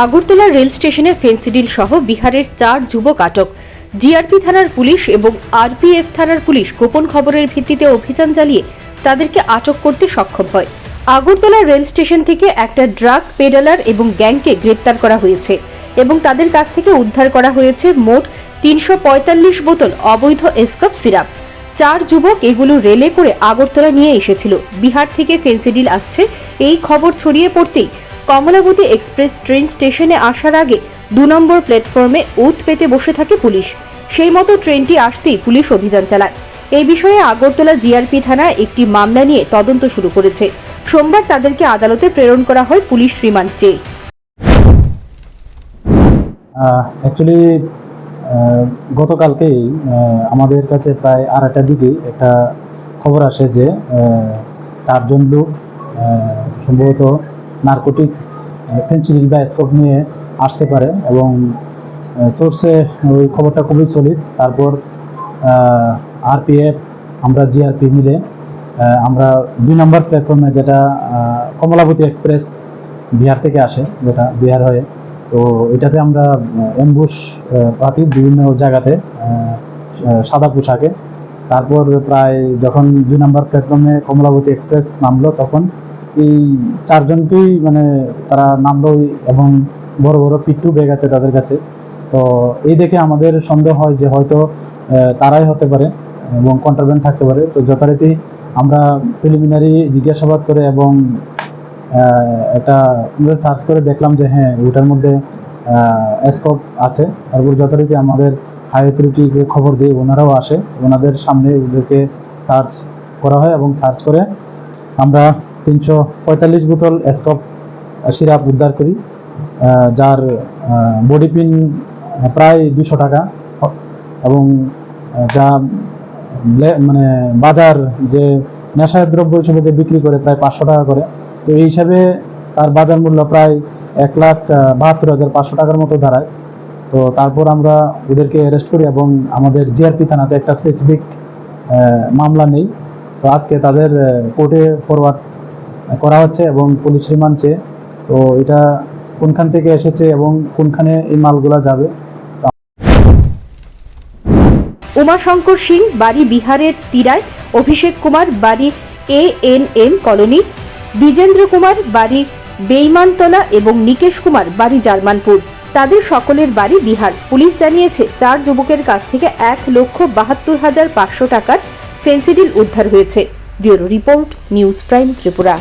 Agartala rail স্টেশনে Phensedyl সহ বিহারের চার যুবক আটক। জিআরপি থানার পুলিশ এবং আরপিএফ থানার পুলিশ গোপন খবরের ভিত্তিতে অভিযান চালিয়ে তাদেরকে আটক করতে সক্ষম হয়। আগরতলা রেল স্টেশন থেকে একটা ড্রাগ পেডালার এবং গ্যাংকে গ্রেপ্তার করা হয়েছে এবং তাদের কাছ থেকে উদ্ধার করা হয়েছে মোট তিনশো পঁয়তাল্লিশ বোতল অবৈধ এসকপ সিরাপ। চার যুবক এগুলো রেলে করে আগরতলা নিয়ে এসেছিল। বিহার থেকে ফেন্সিডিল আসছে। এই খবর ছড়িয়ে পড়তেই কমলাবতী এক্সপ্রেস ট্রেন স্টেশনে আসার আগে দু নম্বর প্ল্যাটফর্মে উত পেতে বসে থাকে পুলিশ। সেই মতো ট্রেনটি আসতেই পুলিশ অভিযান চালায়। এই বিষয়ে আগরতলা জিআরপি থানায় একটি মামলা নিয়ে তদন্ত শুরু করেছে। সোমবার তাদেরকে আদালতে প্রেরণ করা হয় পুলিশ রিমান্ড চেয়ে। অ্যাকচুয়ালি গতকালকেই আমাদের কাছে প্রায় আড়াইটার দিকে একটা খবর আসে যে চারজন লোক সম্ভবত নার্কোটিক্স ফেন্সিডিল বা স্কোপ নিয়ে আসতে পারে এবং সোর্সে ওই খবরটা খুবই সলিড তারপর আরপিএফ আমরা জিআরপি মিলে আমরা দুই নম্বর প্ল্যাটফর্মে যেটা কমলাবতী এক্সপ্রেস বিহার থেকে আসে, যেটা বিহার হয়ে। তো এটাতে আমরা এমবুশ পাতি বিভিন্ন জায়গাতে সাদা পোশাকে। তারপর প্রায় যখন দুই নম্বর প্ল্যাটফর্মে কমলাবতী এক্সপ্রেস নামলো, তখন এই চারজনকেই মানে তারা নামলো এবং বড় বড় পিট্টু ব্যাগ আছে তাদের কাছে। তো এই দেখে আমাদের সন্দেহ হয় যে হয়তো তারাই হতে পারে এবং কন্ট্রাব্যান্ড থাকতে পারে। তো যথারীতি আমরা প্রিলিমিনারি জিজ্ঞাসাবাদ করে এবং একটা সার্চ করে দেখলাম যে হ্যাঁ ওটার মধ্যে স্কোপ আছে। তারপর যথারীতি আমাদের হাই অথরিটিকে খবর দিয়ে ওনারাও আসে। ওনাদের সামনে ওদেরকে সার্চ করা হয় এবং সার্চ করে আমরা তিনশো পঁয়তাল্লিশ বোতল স্কোপ সিরাপ উদ্ধার করি যার বডি পিন প্রায় দুশো টাকা। এবং যা মানে বাজার যে নেশায় দ্রব্য হিসেবে যে বিক্রি করে প্রায় পাঁচশো টাকা করে। তো এই হিসাবে তার বাজার মূল্য প্রায় এক লাখ বাহাত্তর হাজার পাঁচশো টাকার মতো দাঁড়ায়। তো তারপর আমরা ওদেরকে অ্যারেস্ট করি এবং আমাদের জিআরপি থানাতে একটা স্পেসিফিক মামলা নেই। তো আজকে তাদের কোর্টে ফরওয়ার্ড করা হচ্ছে এবং পুলিশ রিমান্ড চেয়ে। তো এটা কোনখান থেকে এসেছে এবং কোনখানে এই মালগুলা যাবে? উমাশঙ্কর সিং, বাড়ি বিহারের তিরায়। অভিষেক কুমার, বাড়ি A N M colony. Dwijendra Kumar, বাড়ি বেইমানতলা এবং নিকেশ কুমার, বাড়ি জার্মানপুর। তাদের সকলের বাড়ি বিহার। পুলিশ জানিয়েছে, চার যুবকের কাছ থেকে এক লক্ষ বাহাত্তর হাজার পাঁচশো টাকার ফেন্সিডিল উদ্ধার হয়েছে। Bureau report, news prime Tripura.